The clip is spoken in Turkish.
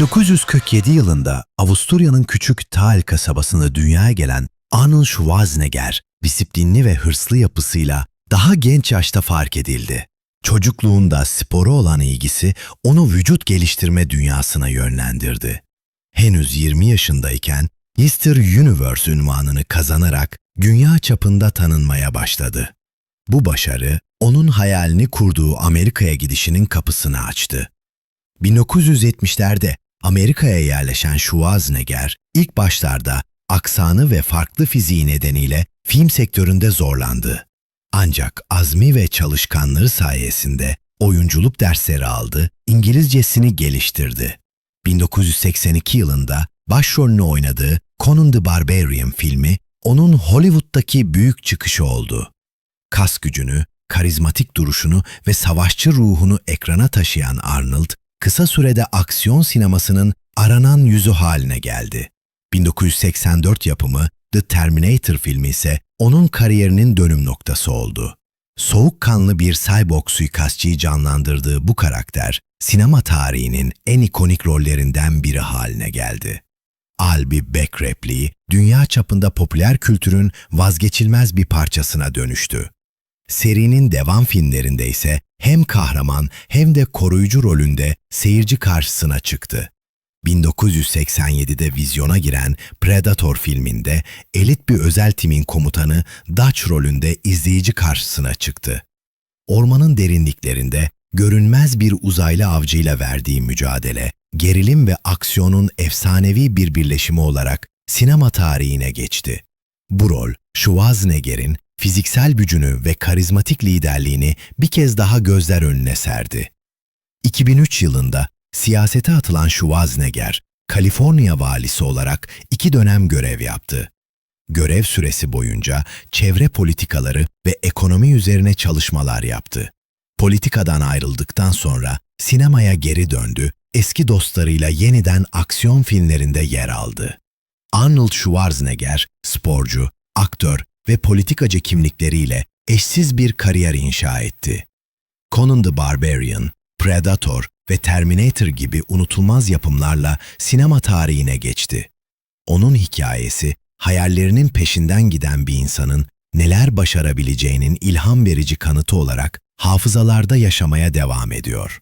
1947 yılında Avusturya'nın küçük Thal kasabasında dünyaya gelen Arnold Schwarzenegger, disiplinli ve hırslı yapısıyla daha genç yaşta fark edildi. Çocukluğunda spora olan ilgisi onu vücut geliştirme dünyasına yönlendirdi. Henüz 20 yaşındayken Mr. Universe ünvanını kazanarak dünya çapında tanınmaya başladı. Bu başarı onun hayalini kurduğu Amerika'ya gidişinin kapısını açtı. 1970'lerde Amerika'ya yerleşen Schwarzenegger ilk başlarda aksanı ve farklı fiziği nedeniyle film sektöründe zorlandı. Ancak azmi ve çalışkanlığı sayesinde oyunculuk dersleri aldı, İngilizcesini geliştirdi. 1982 yılında başrolünü oynadığı Conan the Barbarian filmi onun Hollywood'daki büyük çıkışı oldu. Kas gücünü, karizmatik duruşunu ve savaşçı ruhunu ekrana taşıyan Arnold, kısa sürede aksiyon sinemasının aranan yüzü haline geldi. 1984 yapımı The Terminator filmi ise onun kariyerinin dönüm noktası oldu. Soğukkanlı bir cyborg suikastçıyı canlandırdığı bu karakter, sinema tarihinin en ikonik rollerinden biri haline geldi. Albi Beck repliği, dünya çapında popüler kültürün vazgeçilmez bir parçasına dönüştü. Serinin devam filmlerinde ise hem kahraman hem de koruyucu rolünde seyirci karşısına çıktı. 1987'de vizyona giren Predator filminde elit bir özel timin komutanı Dutch rolünde izleyici karşısına çıktı. Ormanın derinliklerinde görünmez bir uzaylı avcıyla verdiği mücadele, gerilim ve aksiyonun efsanevi bir birleşimi olarak sinema tarihine geçti. Bu rol, Schwarzenegger'in fiziksel gücünü ve karizmatik liderliğini bir kez daha gözler önüne serdi. 2003 yılında siyasete atılan Schwarzenegger, Kaliforniya valisi olarak iki dönem görev yaptı. Görev süresi boyunca çevre politikaları ve ekonomi üzerine çalışmalar yaptı. Politikadan ayrıldıktan sonra sinemaya geri döndü, eski dostlarıyla yeniden aksiyon filmlerinde yer aldı. Arnold Schwarzenegger, sporcu, aktör ve politikacı kimlikleriyle eşsiz bir kariyer inşa etti. Conan the Barbarian, Predator ve Terminator gibi unutulmaz yapımlarla sinema tarihine geçti. Onun hikayesi, hayallerinin peşinden giden bir insanın neler başarabileceğinin ilham verici kanıtı olarak hafızalarda yaşamaya devam ediyor.